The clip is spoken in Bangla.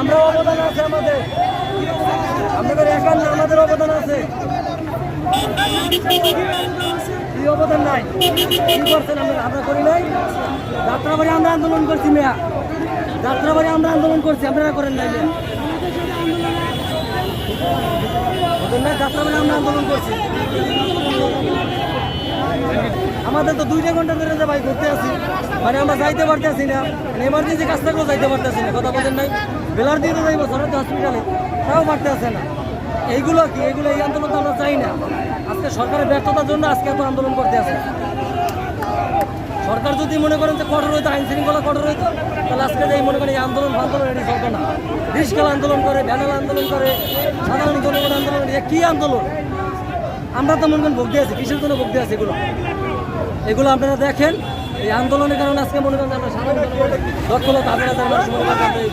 আমরা অবদান আছে আমাদের। আপনাদের একার আমাদের অবদান আছে। কি অবদান নাই। কি করছেন আমরা আমরা করি নাই। যাত্রাবাড়ি আমরা আন্দোলন করছি, মেয়া। যাত্রাবাড়ি আমরা আন্দোলন করছি, আপনারা করেন নাই না যাত্রাবাড়ি আমরা আন্দোলন করছি। আমাদের তো দুইটা ঘণ্টা ধরে যে ভাই ঘুরতে আছি মানে আমরা যাইতে পারতেছি না এমার্জেন্সি কাজ থাকলেও যাইতে পারতেছি না, কথা বলেন নাই। বেলার দিয়ে তো যাইবো, সরকারি হসপিটালে তাও পারতে আসে না। এইগুলো কি? এইগুলো এই আন্দোলন তো আমরা চাই না। আজকে সরকারের ব্যর্থতার জন্য আজকে এত আন্দোলন করতে আছে সরকার যদি মনে করেন যে কঠোর হইতো, আইন শৃঙ্খলা কঠোর হইতো, তাহলে আজকে যে মনে করেন এই আন্দোলন ফান্দোলন এটি চলতো না। রিস্কাল আন্দোলন করে ভ্যানাল আন্দোলন করে, সাধারণ জনগণ আন্দোলন এটা কী আন্দোলন? আমরা তো মনে করেন ভোগ দিয়েছি কিসের জন্য ভোগ দিয়েছি এগুলো? এগুলো আপনারা দেখেন। এই আন্দোলনের কারণে আজকে মনে করেন আমরা সাধারণ দক্ষতা লক্ষ তার মানুষ মনে করেন আমরা এই